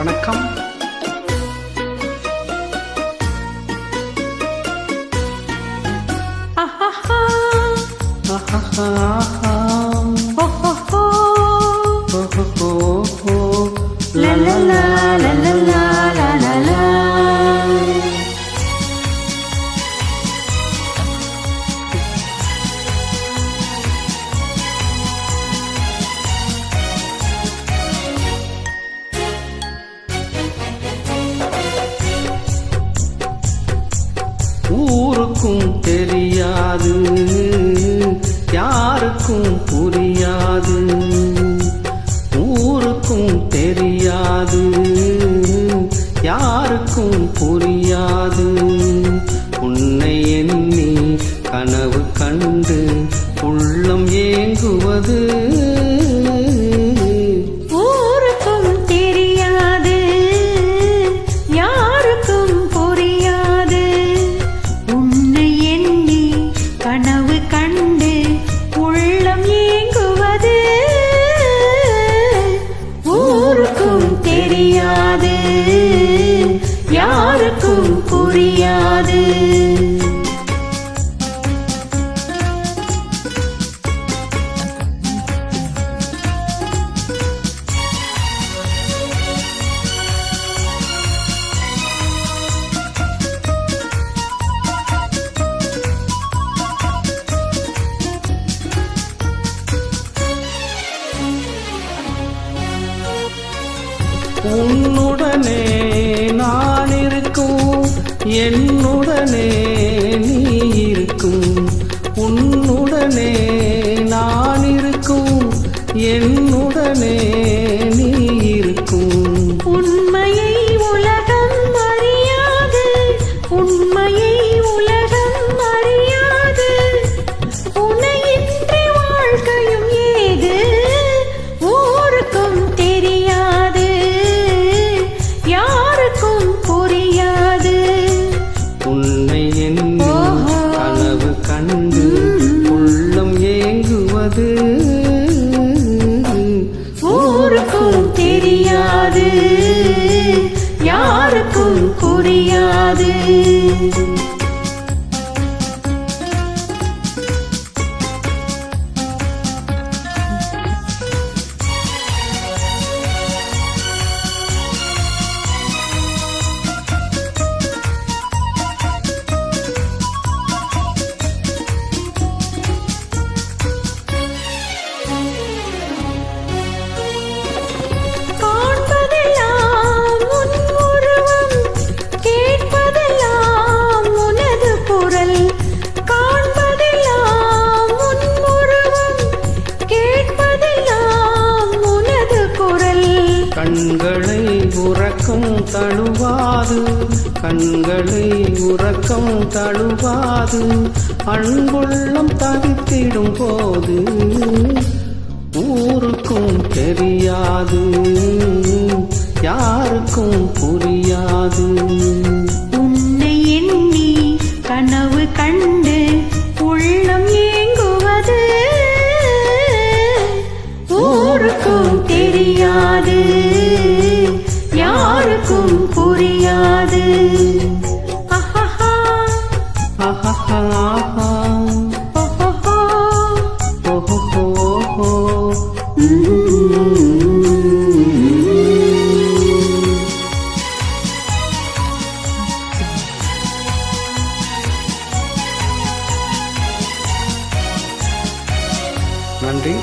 வணக்கம் ஆஹாஹா. ஆஹாஹா. ஓஹோஹோ. ஓஹோஹோ. லலலா, யாருக்கும் தெரியாது. யாருக்கும் புரியாது. ஊருக்கும் தெரியாது. யாருக்கும் புரியாது. உன்னை எண்ணி கனவு கண்டு உள்ளம் ஏங்குவது புரியாது. உன்னுடனே நான் இரு என்னுடனே முடியாது கண்களை உறக்கம் தழுவாது கண்களை உறக்கம் தழுவாது அன்புள்ளம் தவித்திடும் போது ஊருக்கும் தெரியாது யாருக்கும் புரியாது. நன்றி